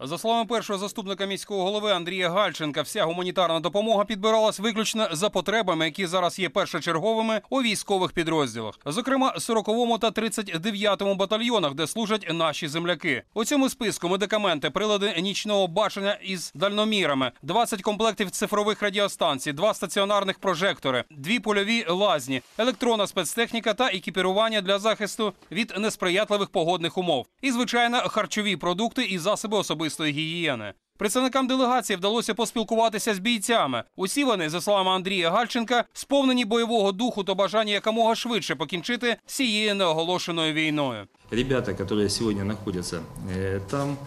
За словами першого заступника міського голови Андрія Гальченка, вся гуманітарна допомога підбиралась виключно за потребами, які зараз є першочерговими у військових підрозділах, зокрема 40-му та 39-му батальйонах, де служать наші земляки. У цьому списку медикаменти, прилади нічного бачення із дальномірами, 20 комплектів цифрових радіостанцій, два стаціонарних прожектори, дві польові лазні, електронна спецтехніка та екіпірування для захисту від несприятливих погодних умов, і звичайно харчові продукти і засоби особистої гігієни. Представникам делегації вдалося поспілкуватися з бійцями. Усі вони, за словами Андрія Гальченка, сповнені бойового духу та бажання якомога швидше покінчити з цією неоголошеною війною. Ребята, которые сегодня находятся э, там,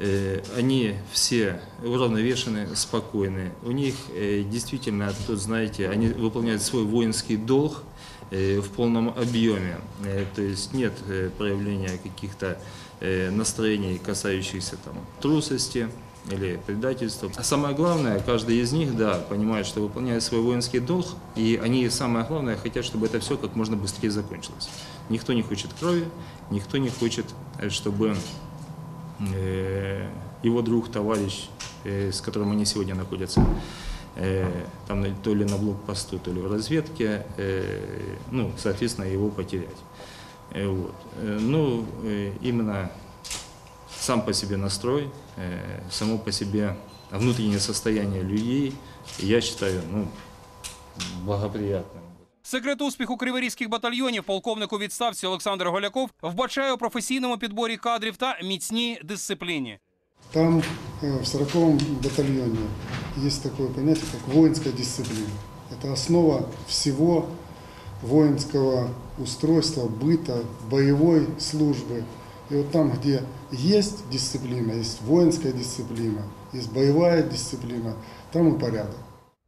э, они все уравновешены, спокойны. У них э, действительно, тут знаете, они выполняют свой воинский долг э, В полном объеме. Э, То есть нет э, проявления каких-то э, настроений, касающихся там трусости или предательства. А самое главное, каждый из них, да, понимает, что выполняет свой воинский долг, и они, самое главное, хотят, чтобы это все как можно быстрее закончилось. Никто не хочет крови, никто не хочет, э, чтобы э, его друг, товарищ, э, с которым они сегодня находятся, э, там на- то ли на блокпосту, то ли в разведке, э, ну, соответственно, его потерять. Э, Вот. Э, Ну, э, именно сам по себе настрой, э, само по себе внутреннее состояние людей, я считаю, ну, благоприятным. Секрет успіху криворізьких батальйонів полковник у відставці Олександр Голяков вбачає у професійному підборі кадрів та міцній дисципліні. Там э, в 40-м батальоне есть такое понятие, как воинская дисциплина. Это основа всего воинского устройства, быта, боевой службы. И вот там, где есть дисциплина, есть воинская дисциплина, есть боевая дисциплина, там и порядок.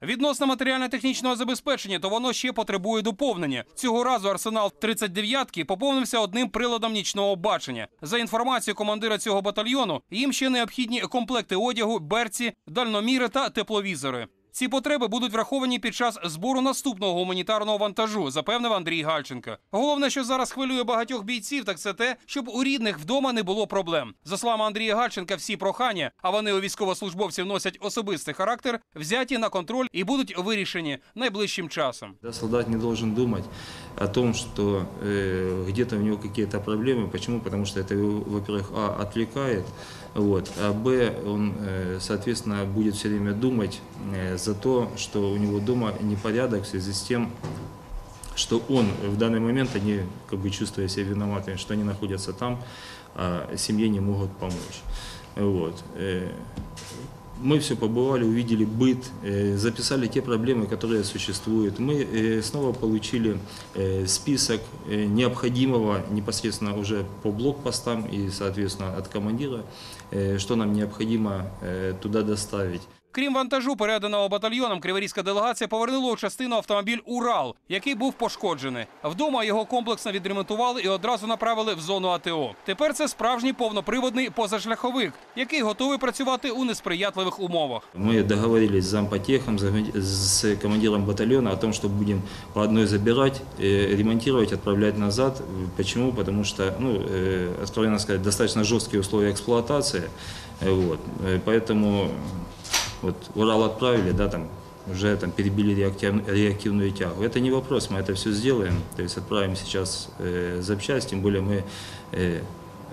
Відносно матеріально-технічного забезпечення, то воно ще потребує доповнення. Цього разу арсенал 39-ки поповнився одним приладом нічного бачення. За інформацією командира цього батальйону, їм ще необхідні комплекти одягу, берці, дальноміри та тепловізори. Ці потреби будуть враховані під час збору наступного гуманітарного вантажу, запевнив Андрій Гальченко. Головне, що зараз хвилює багатьох бійців, так це те, щоб у рідних вдома не було проблем. За словами Андрія Гальченка, всі прохання, а вони у військовослужбовців носять особистий характер, взяті на контроль і будуть вирішені найближчим часом. Да, солдат не должен думать о том, что э, где-то у него какие-то проблемы. Почему? Потому что это его, во-первых, а, отвлекает, вот, а б, он, э, соответственно, будет все время думать э, за то, что у него дома непорядок в связи с тем, что он в данный момент, они как бы чувствуя себя виноватыми, что они находятся там, а семье не могут помочь. Вот. Э, Мы все побывали, увидели быт, э, записали те проблемы, которые существуют. Мы э, снова получили список необходимого непосредственно уже по блокпостам и, соответственно, от командира, что нам необходимо туда доставить. Крім вантажу, переданого батальйоном, криворізька делегація повернула у частину автомобіль Урал, який був пошкоджений. Вдома його комплексно відремонтували і одразу направили в зону АТО. Тепер це справжній повноприводний позашляховик, який готовий працювати у несприятливих умовах. Мы договорились с зампотехом, зампотех- с командиром батальона о том, что будем по одной забирать, э, ремонтировать, отправлять назад. Почему? Потому что, ну, э, откровенно сказать, достаточно жесткие условия эксплуатации. Э, Вот. Э, Поэтому вот Урал отправили, да, там уже там перебили реактив- реактивную тягу. Это не вопрос, мы это все сделаем. То есть отправим сейчас э, запчасть, тем более мы э,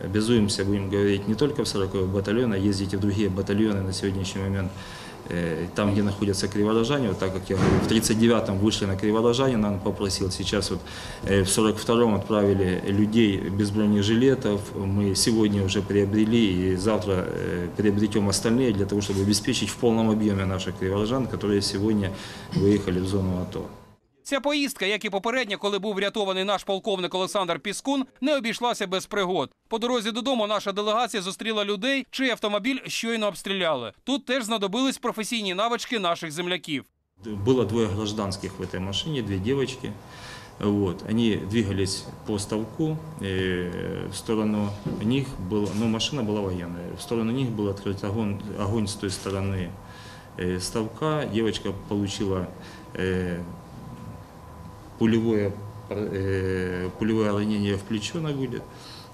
обязуемся, будем говорить, не только в 40 батальон, а ездить и в другие батальоны на сегодняшний момент. Э, Там, где находятся криворожане, вот так как я говорю, в 39-м вышли на криворожане, он попросил, сейчас вот э, в 42-м отправили людей без бронежилетов, мы сегодня уже приобрели и завтра э, приобретем остальные для того, чтобы обеспечить в полном объеме наших криворожан, которые сегодня выехали в зону АТО. Ця поїздка, як і попередня, коли був врятований наш полковник Олександр Піскун, не обійшлася без пригод. По дорозі додому наша делегація зустріла людей, чий автомобіль щойно обстріляли. Тут теж знадобились професійні навички наших земляків. Было двое гражданских в этой машине, две девочки. Вот. Они двигались по ставку, э, в сторону них был, ну, машина была военная, в сторону них был открыт огонь, огонь с той стороны э, ставка. Девочка получила э, пулевое, э, пулевое ранение в плечо на вылет.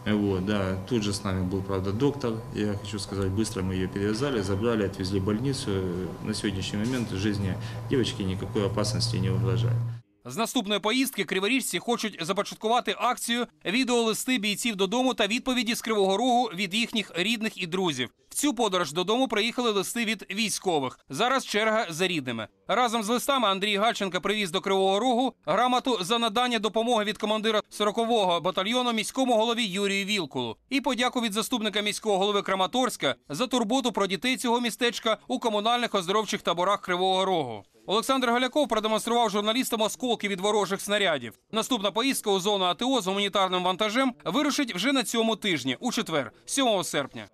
Вот, да, тут же с нами был, правда, доктор. Я хочу сказать, быстро мы ее перевязали, забрали, отвезли в больницу. На сегодняшний момент жизни девочки никакой опасности не угрожает. З наступної поїздки криворіжці хочуть започаткувати акцію відеолисти бійців додому та відповіді з Кривого Рогу від їхніх рідних і друзів. В цю подорож додому приїхали листи від військових. Зараз черга за рідними. Разом з листами Андрій Гальченко привіз до Кривого Рогу грамоту за надання допомоги від командира 40-го батальйону міському голові Юрію Вілкулу і подяку від заступника міського голови Краматорська за турботу про дітей цього містечка у комунальних оздоровчих таборах Кривого Рогу. Олександр Галяков продемонстрував журналістам осколки від ворожих снарядів. Наступна поїздка у зону АТО з гуманітарним вантажем вирушить вже на цьому тижні, у четвер, 7 серпня.